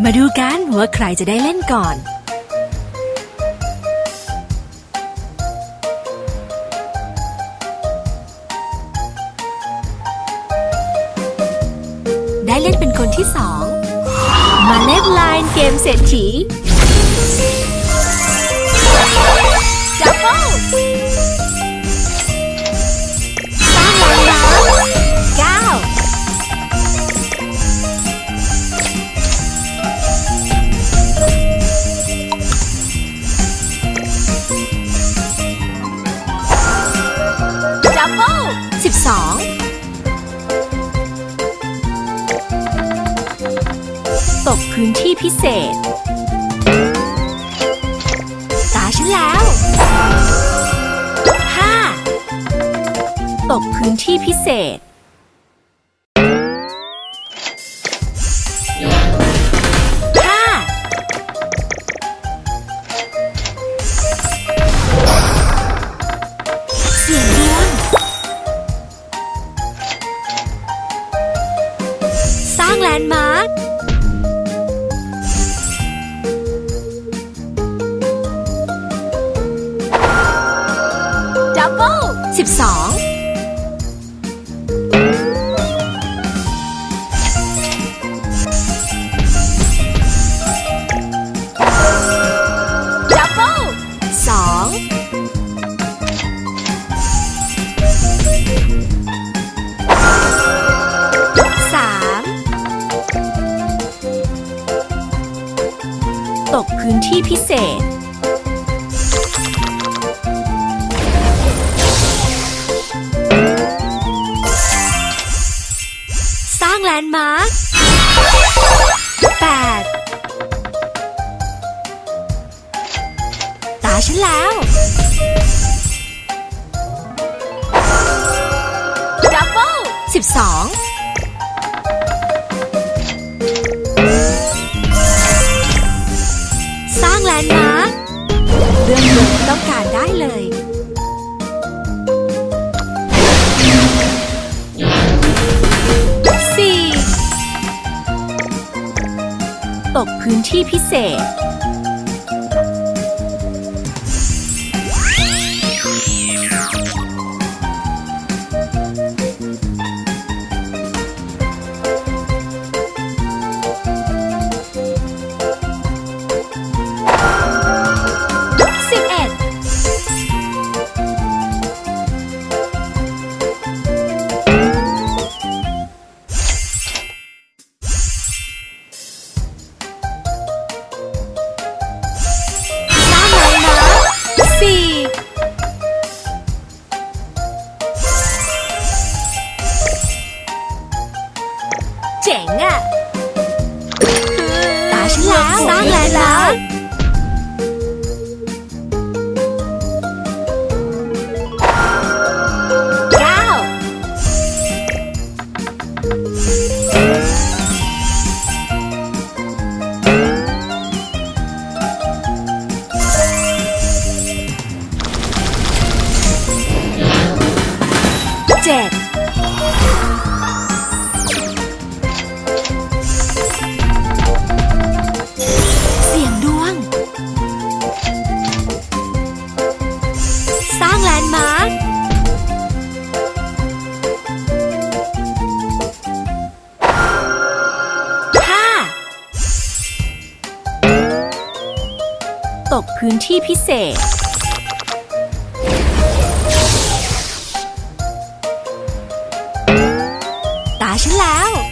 มาดูกันว่าใครจะได้เล่นก่อน ได้เล่นเป็นคนที่สอง มาเล่นไลน์เกมเศรษฐี พื้นที่พิเศษ ตาฉันแล้วห้าตกพื้นที่พิเศษ 12 ตกพื้นที่พิเศษ แนด์มาร์ค 8. ตาฉันแล้ว ดับเบิลสิบสอง ตกพื้นที่พิเศษ ตาฉันแล้ พื้นที่พิเศษ ตาฉันแล้ว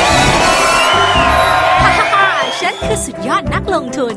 คือสุดยอดนักลงทุน